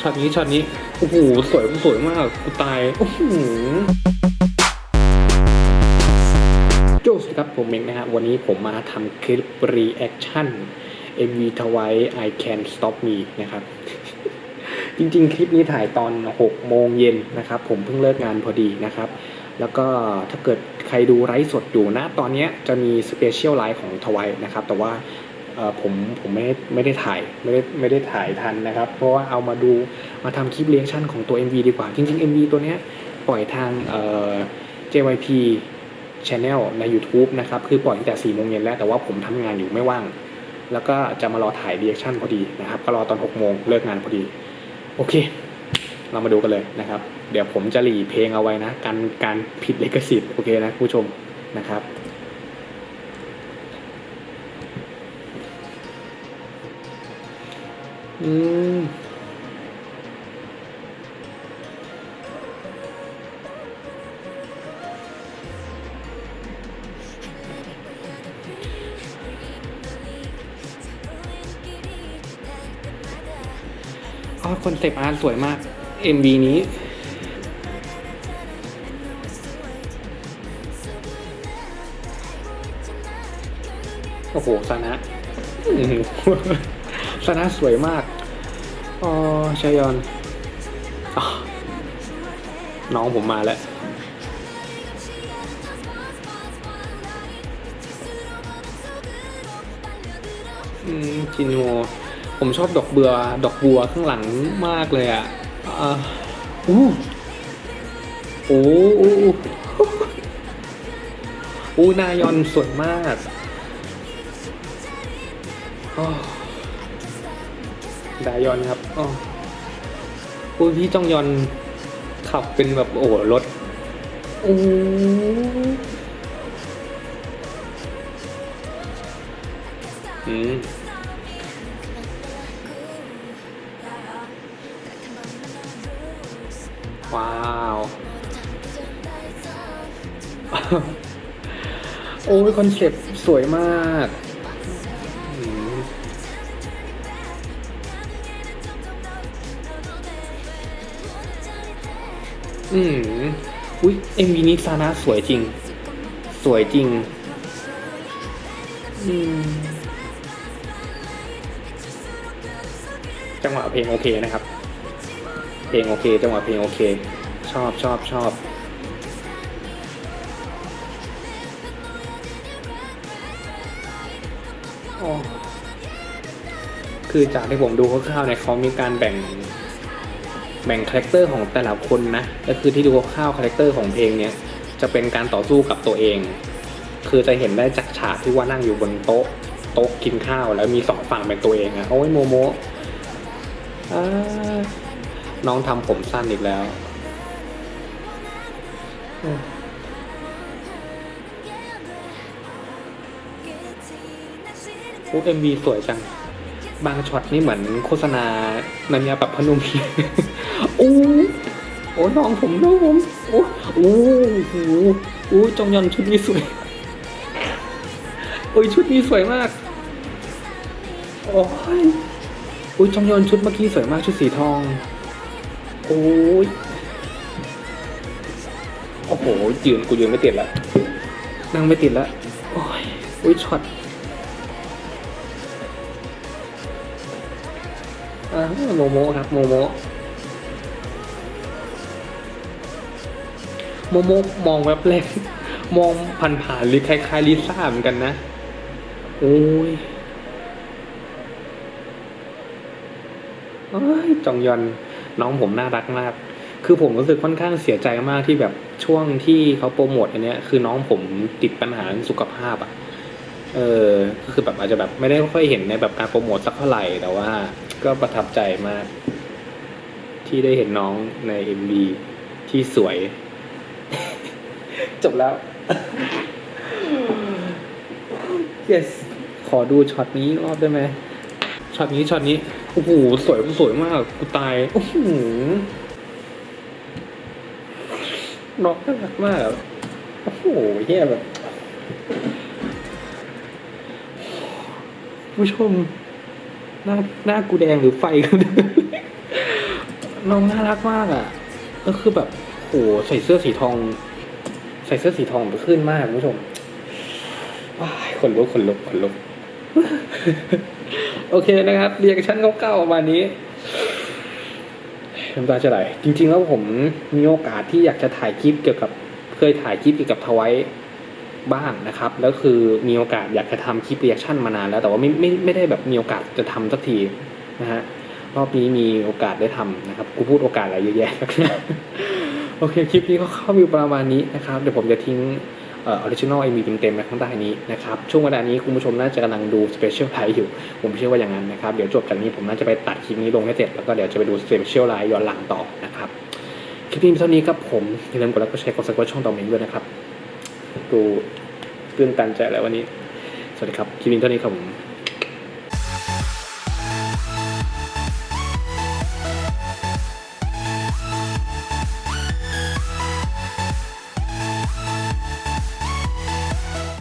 ช็อตนี้ช็อตนี้โอ้โหสวยสวยมากกูตายโอ้โหจสวัสดีครับผมเองนะฮะวันนี้ผมมาทำคลิป reaction MV ทวาย I Can Stop Me นะครับ จริงๆ คลิปนี้ถ่ายตอน 6 โมงเย็นนะครับ ผมเพิ่งเลิกงานพอดีนะครับ แล้วก็ถ้าเกิดใครดูไลฟ์สดอยู่นะ ตอนนี้จะมีสเปเชียลไลฟ์ของทวายนะครับ แต่ว่า ผมผมไม่ไม่ได้ถ่ายไม่ได้ไม่ได้ถ่ายทันนะครับ เพราะว่าเอามาดูมาทำคลิปเรียกชั่นของตัว MV ดีกว่า จริง ๆ MV ตัวเนี้ยปล่อยทางเอ่อ JYP Channel ใน YouTube นะครับ คือปล่อยตั้งแต่4โมงเย็นแล้ว แต่ว่าผมทำงานอยู่ไม่ว่าง แล้วก็จะมารอถ่ายเรียกชั่นพอดีนะครับ ก็รอตอน6โมงเลิกงานพอดี โอเค เรามาดูกันเลยนะครับ เดี๋ยวผมจะหลีเพลงเอาไว้นะ การการผิดลิขสิทธิ์โอเคนะผู้ชมนะครับ อืมอ๋อคอนเซปต์อาร์ตสวยมาก MV นี้โอ้โหซานะ อื้านะสวยมาก อ๋อชายอนอน้องผมมาแล้ว อืมจินโมผมชอบดอกเบือ ดอกบัวข้างหลังมากเลยอะอ่าอู้โอ้โอ้โอ้นายอนสวยมากอ้อ ดายอนครับอ๋อโอ้พี่จองยอนขับเป็นแบบโอ้โหรถโอ้อืมว้าว โอ้ยคอนเซ็ปต์สวยมาก อืมอุ้ยเอ็มวีนี้ซานะสวยจริง สวยจริง อืม จังหวะเพลงโอเคนะครับ เพลงโอเค จังหวะเพลงโอเค ชอบชอบชอบอ๋อคือจากที่ผมดูคร่าวๆเนี่ยเขามีการแบ่ง แบ่งคาแรคเตอร์ของแต่ละคนนะก็คือที่ดูคร่าวๆคาแรคเตอร์ของเพลงเนี้ยจะเป็นการต่อสู้กับตัวเอง คือจะเห็นได้จากฉากที่ว่านั่งอยู่บนโต๊ะโต๊ะกินข้าว แล้วมีสองฝั่งเป็นตัวเองอะโอ้ยโมโมอ่าน้องทำผมสั้นอีกแล้วโอ้เอ็มวีสวยจัง บางช็อตนี่เหมือนโฆษณานันยาแบบพนมพียงโอ้โอ้น้องผมน้องผมโอ้โอ้โหโอ้จงยอนชุดนี้สวย โอ้ยชุดนี้สวยมาก โอ้ยโอ้ยจงยอนชุดเมื่อกี้สวยมากชุดสีทอง โอ้ยโอ้โหยืนกูยืนไม่ติดละนั่งไม่ติดละโอ้ยอุ้ยช็อต อ่าโมโมครับโมโมโมโมมองแวบแรกมองผ่านผ่านลิคล้ายๆลิซ่าเหมือนกันนะโอ้ยเอ้ยจองยอนน้องผมน่ารักมาก คือผมรู้สึกค่อนข้างเสียใจมากที่แบบช่วงที่เขาโปรโมทอันเนี้ย คือน้องผมติดปัญหาสุขภาพอะ่ะ เออก็คือแบบอาจจะแบบไม่ได้ค่อยเห็นในแบบการโปรโมทสักเท่าไหร่แต่ว่า ก็ประทับใจมาก ที่ได้เห็นน้องใน MV ที่สวย จบแล้ว yes ขอดูช็อตนี้รอบได้ไหมช็อตนี้ช็อตนี้โอ้โหสวยสวยมากกูตายโอ้โหน้องน่ารักมากโอ้โหเฮียแบบ ผู้ชม หน้าหน้ากูแดงหรือไฟกันน้องน่ารักมากอะ ก็คือแบบโหใส่เสื้อสีทอง ใส่เสื้อสีทองมันขึ้นมากคุณผู้ชมว้ายขนลุกขนลุกขนลุกโอเคนะครับเรียกชั่นเก่าๆประมาณนี้น้ำตาจะไหลจริง ๆ แล้วผมมีโอกาสที่อยากจะถ่ายคลิปเกี่ยวกับ เคยถ่ายคลิปเกี่ยวกับทวาย บ้างนะครับแล้วคือมีโอกาสอยากจะทำคลิปเรียกชั่นมานานแล้วแต่ว่าไม่ไม่ไม่ได้แบบมีโอกาสจะทำสักทีนะฮะรอบนี้มีโอกาสได้ทำนะครับกูพูดโอกาสอะไรเยอะแยะโอเคคลิปนี้ก็เข้าวิวประมาณนี้นะครับเดี๋ยวผมจะทิ้งเอ่อออริจินอลเอ็มวีเต็มๆไว้ข้างใต้นี้นะครับช่วงเวลานี้คุณผู้ชมน่าจะกำลังดูสเปเชียลไลฟ์อยู่ ผมเชื่อว่าอย่างนั้นนะครับเดี๋ยวจบจากนี้ผมน่าจะไปตัดคลิปนี้ลงให้เสร็จแล้วก็เดี๋ยวจะไปดูสเปเชียลไลฟ์ย้อนหลังต่อนะครับคลิปนี้เท่านี้ครับผมอย่าลืมกดไลค์กดแชร์กดซับสไครต์ช่องต่อเมนด้วยนะครับ ดูตื่นตันใจแล้ววันนี้ สวัสดีครับคลิปนี้เท่านี้ครับผม